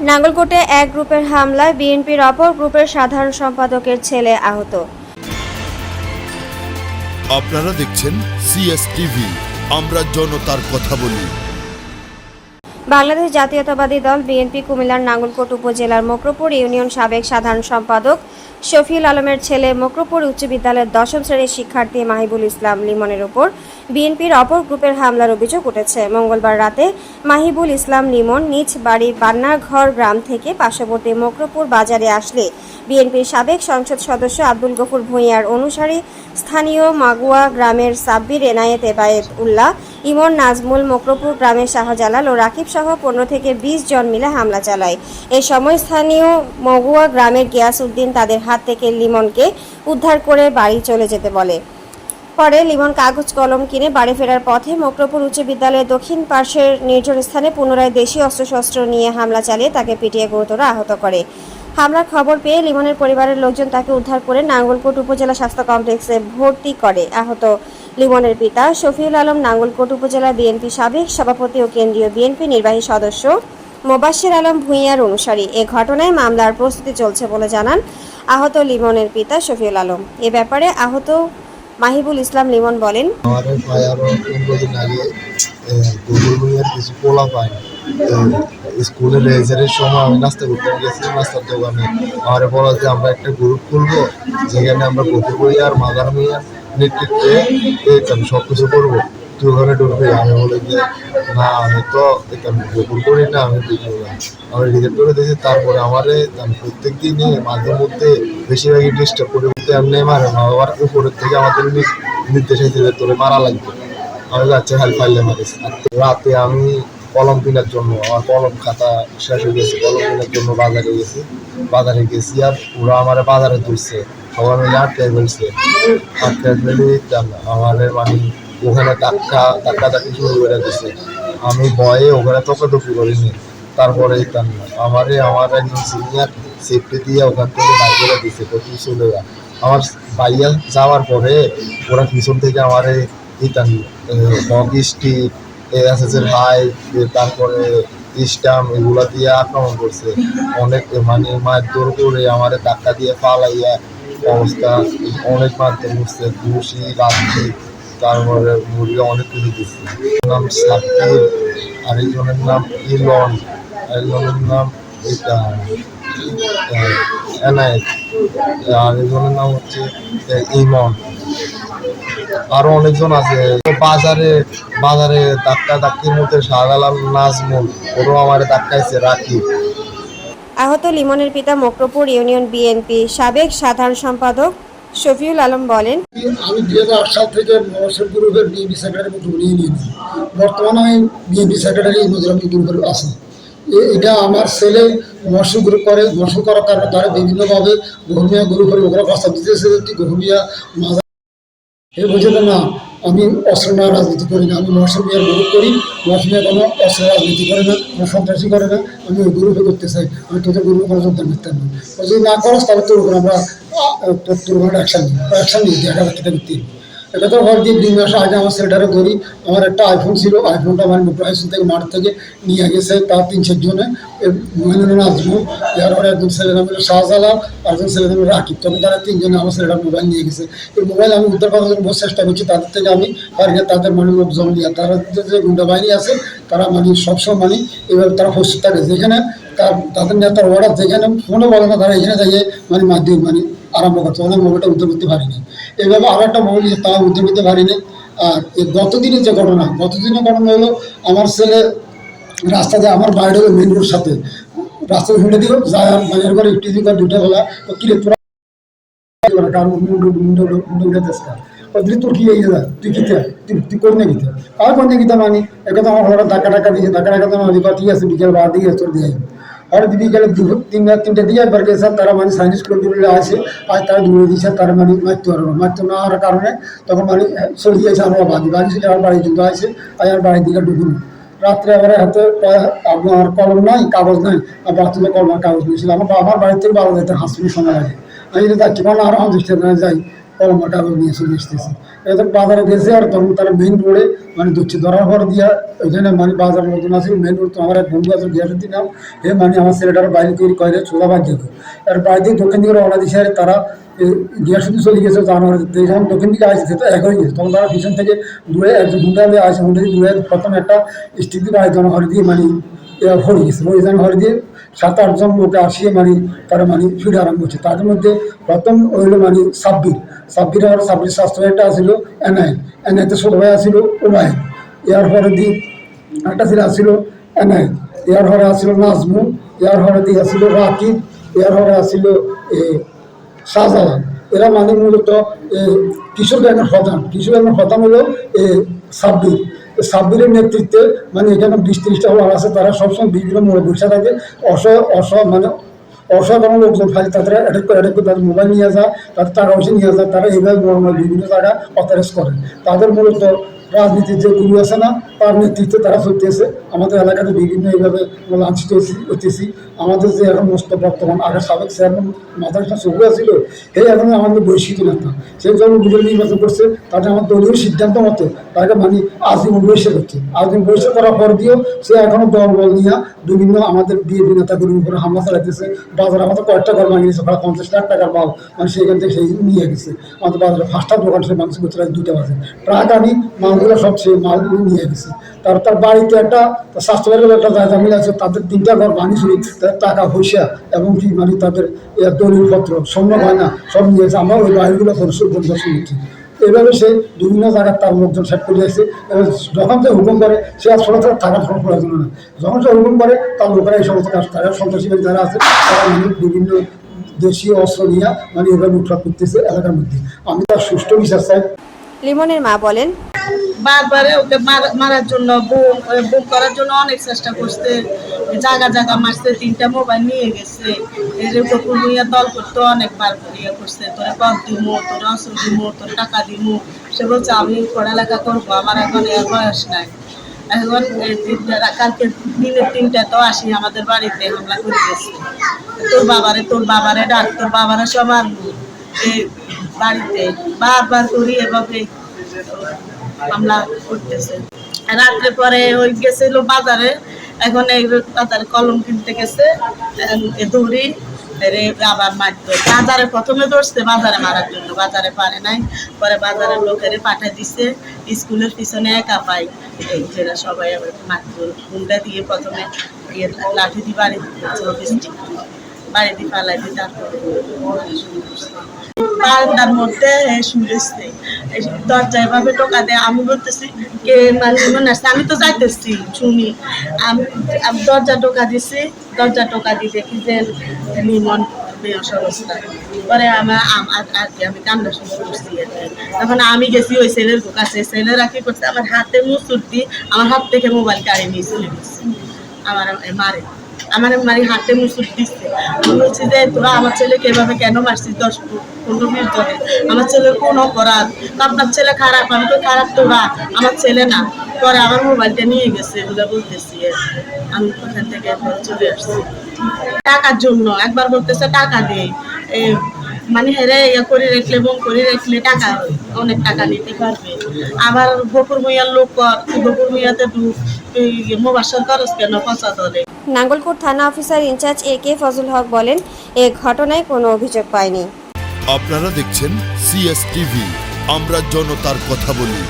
নাঙ্গলকোটে এক গ্রুপের হামলায় বিএনপির অপর গ্রুপের সাধারণ সম্পাদকের ছেলে আহত। আপনারা দেখছেন সিএসটিভি আমরা জনতার কথা বলি। বাংলাদেশ জাতীয়তাবাদী দল বিএনপি কুমিল্লার নাঙ্গলকোট উপজেলার মকরপুর ইউনিয়ন সাবেক সাধারণ সম্পাদক শফিউল আলমের ছেলে মকরপুর উচ্চ বিদ্যালয়ের দশম শ্রেণির শিক্ষার্থী মাহিবুল ইসলাম লিমনের উপর বিএনপির অপর গ্রুপের হামলার অভিযোগ উঠেছে। মঙ্গলবার রাতে মাহিবুল ইসলাম লিমন নিজ বাড়ি বান্নাঘর গ্রাম থেকে পার্শ্ববর্তী মকরপুর বাজারে আসলে। বিএনপির সাবেক সংসদ সদস্য আব্দুল গফুর ভূঁইয়ার অনুসারী স্থানীয় মাগুয়া গ্রামের সাব্বির এনায়েত এবায়েত উল্লাহ ইমন, নাজমুল, মকরপুর গ্রামের শাহজালাল ও রাকিব সহ পনেরো থেকে বিশ জন মিলে হামলা চালায়। এ সময় স্থানীয় মগুয়া গ্রামের গিয়াস উদ্দিন তাদের হাত থেকে লিমনকে উদ্ধার করে বাড়ি চলে যেতে বলে। পরে লিমন কাগজ কলম কিনে বাড়ি ফেরার পথে মকরপুর উচ্চ বিদ্যালয়ের দক্ষিণ পার্শ্বের নির্জন স্থানে পুনরায় দেশীয় অস্ত্রশস্ত্র নিয়ে হামলা চালিয়ে তাকে পিটিয়ে গুরুতর আহত করে। হামলার খবর পেয়ে লিমনের পরিবারের লোকজন তাকে উদ্ধার করে নাঙ্গলকোট উপজেলা স্বাস্থ্য কমপ্লেক্সে ভর্তি করে আহত। লিমনের পিতা শফিউল আলম নাঙ্গলকোট উপজেলা বিএনপি সাবেক সভাপতি ও কেন্দ্রীয় বিএনপি নির্বাহী সদস্য মোবাশ্বির আলম ভূঁইয়ার অনুসারী এ ঘটনায় মামলার প্রস্তুতি চলছে বলে জানান আহত লিমনের পিতা শফিউল আলম। এ ব্যাপারে আহত মাহিবুল ইসলাম লিমন বলেন স্কুলের রেজারের সময় আমি নাস্তা করতে গেছি নাস্তার দোকানে। আমার বলা যে, আমরা একটা গ্রুপ খুলবো, যেখানে আমরা বই আর মাদার মিয়ার নেতৃত্বে আমি সব কিছু করব। তুই ওখানে ঢুকবি, আমি বলে যে, না, আমি তো আমি গুগল করি না, আমি আমি রিজেক্ট করে দিয়েছি, তারপরে আমারে, আমি প্রত্যেক দিনই মাঝে মধ্যে বেশিরভাগই ডিস্টার্ব করে, বলতে এমনি মারে না, আবার উপরের থেকে আমাদের নির্দেশ যে, তোরে মারা লাগবে। আমি যাচ্ছে হেল্প ফাইলে মারিস। রাতে আমি কলম কেনার জন্য, আমার কলম খাতা শেষ হয়ে গেছে, কলম কেনার জন্য বাজারে গেছি বাজারে গেছি আর পুরো আমার বাজারে ধরছে। মিলে আটকে ফেলছে আটকে ফেলে আমার মানে ওখানে ধাক্কা ধাক্কা ধাক্কি শুরু করে দিছে। আমি ভয়ে ওখানে তকাতকি করিনি। তারপরে আমারে আমার একজন সিনিয়র সেফটি দিয়ে ওখান থেকে বাইর করে দিছে কোথাও চলে আমার বাইয়া যাওয়ার পরে ওরা পিছন থেকে আমারে ইতাম মগ স্টিক এসএসের হাই তারপরে স্টাম এগুলা দিয়ে আক্রমণ করছে। অনেক মানে মারধর করে আমারে ধাক্কা দিয়ে পালাইয়া অবস্থা, অনেক মারধর করছে ঘুষি লাঠি তারপরে মুরগি অনেক কিছু দিচ্ছে। নাম সাকিব আরেকজনের নাম ইলন আরেকজনের নাম এটা এনায়েত আরেকজনের নাম হচ্ছে ইমন। আরও অনেকজন আছে। বাজারে বাজারে ধাক্কা ধাক্কির মধ্যে শাহজালাল, নাজমুল, ওরও আমার ধাক্কাইছে রাখি আহত লিমনের পিতা মকরপুর ইউনিয়ন বিএনপি সাবেক সাধারণ সম্পাদক শফিউল আলম বলেন, আমি দুই হাজার আট সাল থেকে মহাসব গ্রুপের বিএনপি সেক্রেটারি মতো নিয়ে নিয়েছি। বর্তমানে আমি বিএনপি সেক্রেটারি নজরামি গ্রুপের আছি। এটা আমার ছেলে মহসু গ্রুপ করে মহসু করার কারণে তারা বিভিন্নভাবে গহমিয়া গ্রুপের লোকেরা প্রস্তাব দিতেছে গহমিয়া মাজা এ বোঝে না আমি অস্ত্র না রাজনীতি করি না, আমি মহসুম মিয়ার গ্রুপ করি মহসুম মিয়া কোনো অস্ত্র রাজনীতি করে না, কোনো সন্ত্রাসী করে না, আমি ওই গ্রুপে করতে চাই, আমি তোদের গুরু কোনো যোগদান করতে পারব যদি না করো তাহলে তোর উপর আমরা তোর উপর অ্যাকশন নিই অ্যাকশন নিই দেখা করতে এটা তো দিয়ে দুই মাস আগে আমার ছেলেটারে ধরি। আমার একটা আইফোন ছিল আইফোনটা আমার মোটরাইসন থেকে মাঠ থেকে নিয়ে গেছে তার তিন চারজনে মহিলা যার পরে একজন ছেলের নাম হলো শাহজালাল আর একজন ছেলের নাম রাকিব। তখন তারা তিনজনে আমার ছেলেটা মোবাইল নিয়ে গেছে। এই মোবাইল আমি উদ্ধার করার জন্য বহু চেষ্টা করছি। তাদের থেকে আমি পারি তাদের মানে লোকজন নিয়ে। তারা যে যে গুন্ডা বাহিনী আছে, তারা মানে সবসময় মানে এবার তারা প্রস্তুত থাকে। যেখানে তার তাদের নেতার অর্ডার যেখানে ফোনে বলে না তারা এখানে যাইয়ে মানে মাধ্যমিক মানে আরম্ভ করছে। ওদের মোবাইলটা উদ্ধার করতে পারিনি। এইভাবে আরও একটা মোবাইল তারা উদ্ধার করতে পারিনি। আর এই গতদিনের যে ঘটনা, গতদিনের ঘটনা হলো আমার ছেলে রাস্তাতে আমার বাড়ি হলো মেন রোড সাথে। রাস্তা শুনে দিল যায় বাজার করে একটু দিকে দুটো বেলা কিরে তোরা কারণ কি এই যা, তুই তুই তুই গিতে আর গিতে আমার হঠাৎ টাকা দিয়ে টাকা টাকা তো ঠিক আছে, বিকেল বার দিকে তোর দিয়ে আর বিকেলে তিন তিনটে দিয়ে একবার গেছে তারা মানে সাইন্স স্কুল আছে, আর তারা দূরে দিয়েছে, তারা মানে মারতে পারব মারতে না হওয়ার কারণে তখন মানে চলে গিয়েছে আমরা বাড়ি। বাড়ি ছিল আমার বাড়ি কিন্তু আছে, আর আমার বাড়ির দিকে ঢুকুন। রাত্রে আবার হাতে আপনার কলম নাই, কাগজ নাই, আর বাথরুমে কলম কাগজ নিয়েছিল আমার আমার বাড়ির থেকে যেতে হাসপাতাল সময় লাগে। আমি যদি যাচ্ছি কোনো আরও অদৃষ্ট যাই কাগজ নিয়ে চলে এসতেছে এদের বাজারে গেছে আর তখন তারা মেইন রোডে মানে ধরছে, ধরার পর দিয়া ওইখানে মানে বাজার মতন আছে মেইন রোড তো আমার এক বন্ধু আছে গিয়াসের দিন এ মানে আমার ছেলেটার বাইরে তৈরি করে চোলা বাদ দেখো আর বাইরে দক্ষিণ দিকে রওনা দিছে আর তারা গিয়াসুদ্দিন চলে গেছে জানুয়ারি, যখন দক্ষিণ দিকে আসছে তো এক হয়ে গেছে, তখন তারা পিছন থেকে দূরে একজন হুন্ডা দিয়ে আসে হুন্ডা দিয়ে দূরে প্রথম একটা স্টিক দিয়ে বাইরে জনহরি দিয়ে মানে হরে গেছে। ওই জনহরি দিয়ে সাত আটজন লোকে আসিয়ে মানে তারা মানে ফিরে আরম্ভ করছে। তাদের মধ্যে প্রথম হইল মানে সাব্বির। সাব্বির আমার সাব্বির স্বাস্থ্য একটা আসিল এনআই এনআইতে ছোট ভাই আসিল ওমায় এর পরে দিয়ে একটা ছিল আসিল এনআই এর পরে আসিল নাজমু। এর পরে দিয়ে আসিল রাকিব। এর পরে আসিল এ শাহজালাল। এরা মানে মূলত এ, কিশোর গ্যাংয়ের প্রধান। কিশোর গ্যাংয়ের প্রধান হলো এ, সাব্বির। এ সাব্বিরের নেতৃত্বে মানে এখানে বিশ ত্রিশটা হল আছে, তারা সবসময় বিভিন্ন মোড়ে বসে থাকে। অস অস মানে অসাধারণ লোকজন থাকে তাদের অ্যাটাক করে অ্যাটাক করে তাদের মোবাইল নিয়ে যায়, তাদের টাকা পয়সা নিয়ে যায়, তারা এইভাবে বিভিন্ন জায়গায় অথারাইজ করে। তাদের মূলত রাজনীতির যে গুরু আছে না, তার নেতৃত্বে তারা চলতেছে আমাদের এলাকাতে বিভিন্ন এইভাবে লাঞ্ছিত হচ্তেছি আমাদের যে এখন মস্ত বর্তমান আগে সাবেক চেয়ারম্যান মাথার একটা চকু আছিল এই এখন আমাদের বৈশিষ্ট্য নেতা। সেই জন্য বিজেপি নির্বাচন করছে তাতে আমার দলীয় সিদ্ধান্ত মতো, তাকে মানে আজীবন বহিষ্কার করছে আজীবন বহিষ্কার করার পর দিয়েও সে এখনও দল বল নিয়ে বিভিন্ন আমাদের বিএপি নেতাগুলির উপরে হামলা চালাইতেছে। বাজারে আমাদের কয়েকটা ঘর গেছে প্রায় পঞ্চাশ লাখ টাকার মাল। মানে সেখান থেকে সেই নিয়ে গেছে। আমাদের বাজারে ফার্স্টটা দোকান সে মানুষ করছে দুইটা বাজে। ট্রাক আনি মালগুলো সব সে মাল নিয়ে গেছে। তার তার বাড়িতে একটা স্বাস্থ্যবাড়ির একটা জায়গা মিলে আছে, তাদের তিনটা ঘর চুরি তাদের টাকা পয়সা এবং কি মানে তাদের দলিলপত্র স্বর্ণ গয়না সব নিয়ে গেছে। আমরা ওই বাড়িগুলো পরিশোধ পরিদর্শন করছি এভাবে সে বিভিন্ন জায়গায় তার লোকজন সেট করে যাচ্ছে এবং যখন সে হুকুম করে, সে আর ছোটো ছোটো থাকার কোনো প্রয়োজন না যখন সে হুকুম করে, তার লোকেরা এই সমস্ত কাজ তারা সন্ত্রাসীবাদী যারা আছে, তারা বিভিন্ন দেশীয় অস্ত্র নিয়ে মানে এভাবে উৎপাদ করতেছে এলাকার মধ্যে। আমি তার সুষ্ঠু বিচার চাই। লিমনের মা বলেন বারবারে ওকে মার- মারার জন্য বুম বুম করার জন্য অনেক চেষ্টা করছে। জায়গা জায়গা মারছে, তিনটা মোবাইল নিয়ে গেছে। বকুল ভুইয়া দল করতে অনেকবার ইয়ে করছে। তোরা পথ দিমু, তোর অস্ত্র দিমু, তোর টাকা দিমু সে বলছে আমি পড়ালেখা করব, আমার এখন এর বয়স নাই। এখন তিনটা, কালকে দিনের তিনটা তো আসি, আমাদের বাড়িতে হামলা করে গেছে। তোর বাবারে তোর বাবারে ডাক, তোর বাবারে সবার বাড়িতে বারবার করি এভাবে হামলা করতেছে। রাত্রে পরে ওই গেছিল বাজারে, এখন বাজারে কলম কিনতে গেছে দৌড়ি আবার মারতো। বাজারে প্রথমে ধরছে, বাজারে মারার জন্য, বাজারে পারে নাই। পরে বাজারের লোকের পাঠাই দিছে, স্কুলের পিছনে একা পাই। যেটা সবাই আবার মারতো গুন্ডা দিয়ে প্রথমে লাঠি দিয়ে বাড়ি বাড়ি দিয়ে পালাই দিয়ে তারপরে বারান্দার মধ্যে শুনেছে দরজা এভাবে টোকা দেয়, আমি বলতেছি, কে মানে মনে আছে আমি তো যাইতেছি শুনি আমি দরজা টোকা দিছি, দরজা টোকা দিয়ে দেখি যে লিমন পরে আমার আর- কি, আমি কান্না শুরু করছি তখন আমি গেছি ওই ছেলের কাছে। ছেলেরা কি করছে, আমার হাতে মুসুর দিয়ে আমার হাত থেকে মোবাইল কাড়ি নিয়ে চলে গেছে। আমার মারে। আমার মানে হাতে মুসুর দিচ্ছে আমি বলছি যে তোরা আমার ছেলেকে এভাবে কেন মারছিস দশ পনেরো মিনিট ধরে? আমার ছেলের কোন অপরাধ? আপনার ছেলে খারাপ আমি তো খারাপ তোরা আমার ছেলে না। পরে আমার মোবাইলটা নিয়ে গেছে এগুলো বলতেছি আমি ওখান থেকে চলে আসছি? টাকার জন্য একবার বলতেছে টাকা দে। এ, মানে হেরে ইয়ে করে রাখলে বম করে রাখলে টাকা অনেক টাকা নিতে পারবে। আবার বকুর ভুইয়ার লোক কর বকুর ভুইয়াতে মোবাসর করস কেন পচা ধরে? নাঙ্গলকোট থানা officer in charge A K Fazal Haque বলেন, এ ঘটনায় কোনো অভিযোগ পায়নি। আপনারা দেখছেন সিএস টিভি আমরা জনতার কথা বলি।